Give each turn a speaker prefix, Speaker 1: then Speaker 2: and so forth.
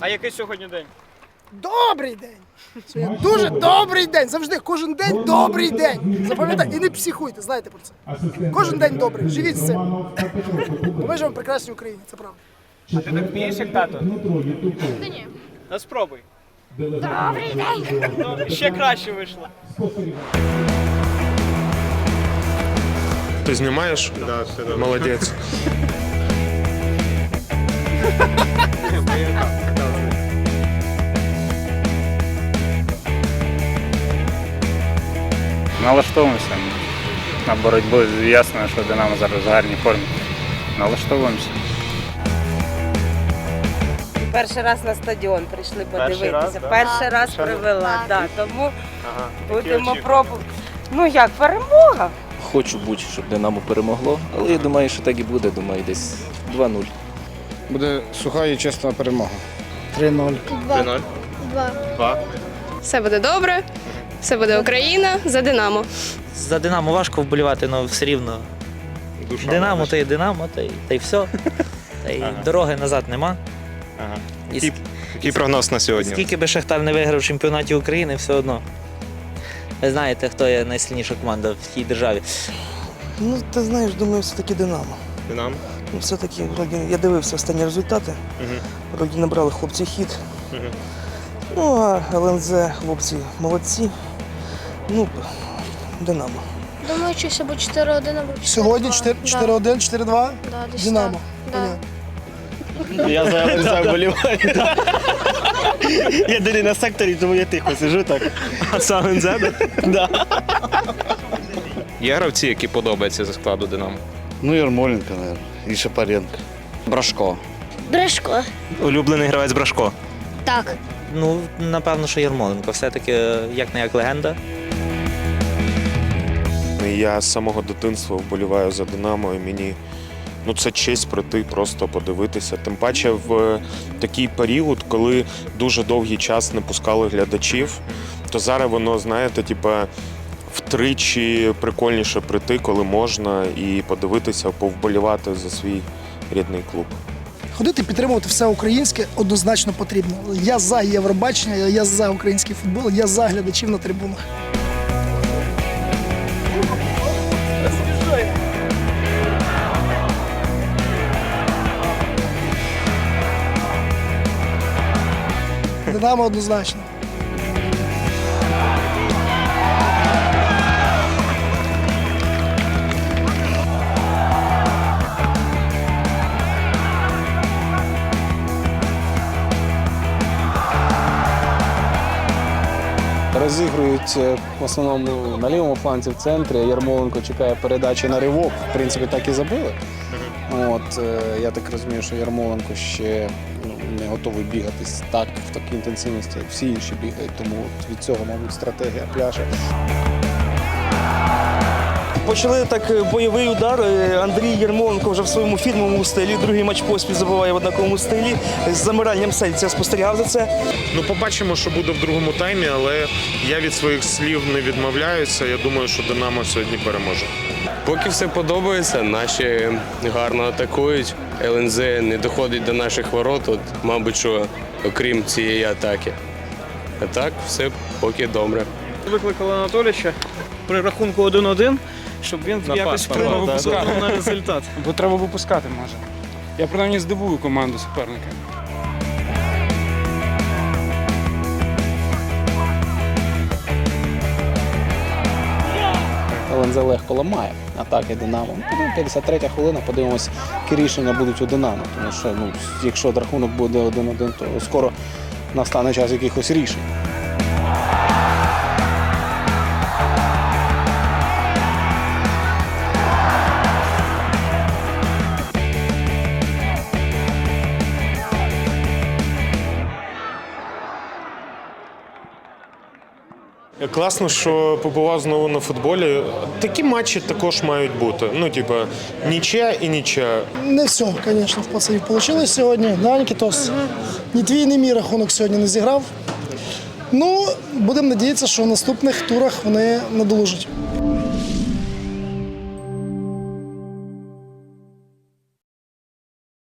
Speaker 1: А який сьогодні день?
Speaker 2: Добрий день! Сьогодні дуже добрий день! Завжди кожен день добрий день. Запам'ятайте і не психуйте, знаєте про це. Кожен день добрий. Живіть з цим. Бо ми живемо в прекрасній Україні, це правда.
Speaker 1: А ти так вмієш, як тато?
Speaker 3: Та ні.
Speaker 1: Ну спробуй. Добрий день! Ну, ще краще вийшло.
Speaker 4: Ти знімаєш? Да, все добре. Молодець.
Speaker 5: Налаштовуємося на боротьбу. Ясно, що Динамо зараз в гарній формі. Налаштовуємося.
Speaker 6: Перший раз на стадіон прийшли
Speaker 1: Перший раз,
Speaker 6: подивитися.
Speaker 1: да?
Speaker 6: Перший раз
Speaker 3: Так.
Speaker 6: привела,
Speaker 3: Так.
Speaker 6: да, тому
Speaker 1: Ага.
Speaker 6: будемо пробувати. Ну як, перемога?
Speaker 7: Хочу бути, щоб Динамо перемогло, але я думаю, що так і буде. Думаю, десь 2-0.
Speaker 8: Буде суха і чесна перемога.
Speaker 2: 3-0.
Speaker 3: Два.
Speaker 1: Два.
Speaker 3: Два. Все буде добре. Все буде Україна за Динамо.
Speaker 9: За Динамо важко вболівати, але все рівно.
Speaker 4: Душа
Speaker 9: Динамо то і Динамо, та й, та й все. Та й
Speaker 4: Ага.
Speaker 9: дороги назад нема.
Speaker 4: Ага.
Speaker 9: І
Speaker 4: Який, який прогноз на сьогодні?
Speaker 9: скільки би Шахтар не виграв в чемпіонаті України, все одно. Ви знаєте, хто є найсильніша команда в тій державі.
Speaker 10: Ну, ти знаєш, думаю, все-таки Динамо.
Speaker 4: Динамо?
Speaker 10: Ну, все-таки, вроді, я дивився останні результати.
Speaker 4: Мгм.
Speaker 10: Вроді набрали хлопці хід.
Speaker 4: Мгм.
Speaker 10: Ну, а ЛНЗ хлопці молодці. Ну, Динамо.
Speaker 3: Думаю, щось або 4-1, або 4-2.
Speaker 2: Сьогодні 4- 4-1, 4-2.
Speaker 3: Да, десь
Speaker 2: Динамо.
Speaker 3: так. Да.
Speaker 1: Я за, за вболіваю. Я єдиний на секторі, тому я тихо сижу так. А сам НЗ, да?
Speaker 4: Є гравці, які подобаються зі складу Динамо.
Speaker 8: Ну, Ярмоленко, мабуть, і Шапаренко.
Speaker 7: Брашко.
Speaker 3: Брешко.
Speaker 1: Улюблений гравець Брашко.
Speaker 3: Так.
Speaker 9: Ну, напевно, що Ярмоленко. Все-таки як не як легенда.
Speaker 4: Я з самого дитинства вболіваю за Динамо і мені ну, це честь прийти, просто подивитися. Тим паче в такий період, коли дуже довгий час не пускали глядачів, то зараз воно, знаєте, типа. Втричі прикольніше прийти, коли можна, і подивитися, повболівати за свій рідний клуб.
Speaker 2: Ходити підтримувати все українське однозначно потрібно. Я за Євробачення, я за український футбол, я за глядачів на трибунах. Динамо однозначно.
Speaker 8: Розігрують е, в основному на лівому фланці в центрі. Ярмоленко чекає передачі на ривок. В принципі, так і забили. От, е, я так розумію, що Ярмоленко ще ну, не готовий бігати так в такій інтенсивності, як всі інші бігають. Тому от від цього, мабуть, стратегія пляже.
Speaker 10: Почали так е, бойовий удар. Е, Андрій Єрмоленко вже в своєму фірмовому стилі. Другий матч поспіль забиває в однаковому стилі. З замиранням серця спостерігав за це.
Speaker 4: Ну, побачимо, що буде в другому таймі, але я від своїх слів не відмовляюся. Я думаю, що Динамо сьогодні переможе.
Speaker 11: Поки все подобається, наші гарно атакують. ЛНЗ не доходить до наших ворот, от, мабуть, що окрім цієї атаки. А так, все поки добре.
Speaker 1: Викликали Анатолійовича при рахунку 1-1, щоб він якось вплинув да, да, на результат.
Speaker 5: Бо треба випускати може. Я принаймні здивую команду суперника.
Speaker 8: ЛНЗ легко ламає атаки Динамо. Ну, 53 хвилина, подивимось, які рішення будуть у Динамо. Тому що ну, якщо рахунок буде 1-1, то скоро настане час якихось рішень.
Speaker 4: Класно, що побував знову на футболі. Такі матчі також мають бути. Ну, типу, нічия і нічия.
Speaker 2: Не все, звісно, в пацанів вийшло сьогодні. Да, Нікітос? Ні твій, ні мій рахунок сьогодні не зіграв. Ну, будемо надіятися, що в наступних турах вони надолужать.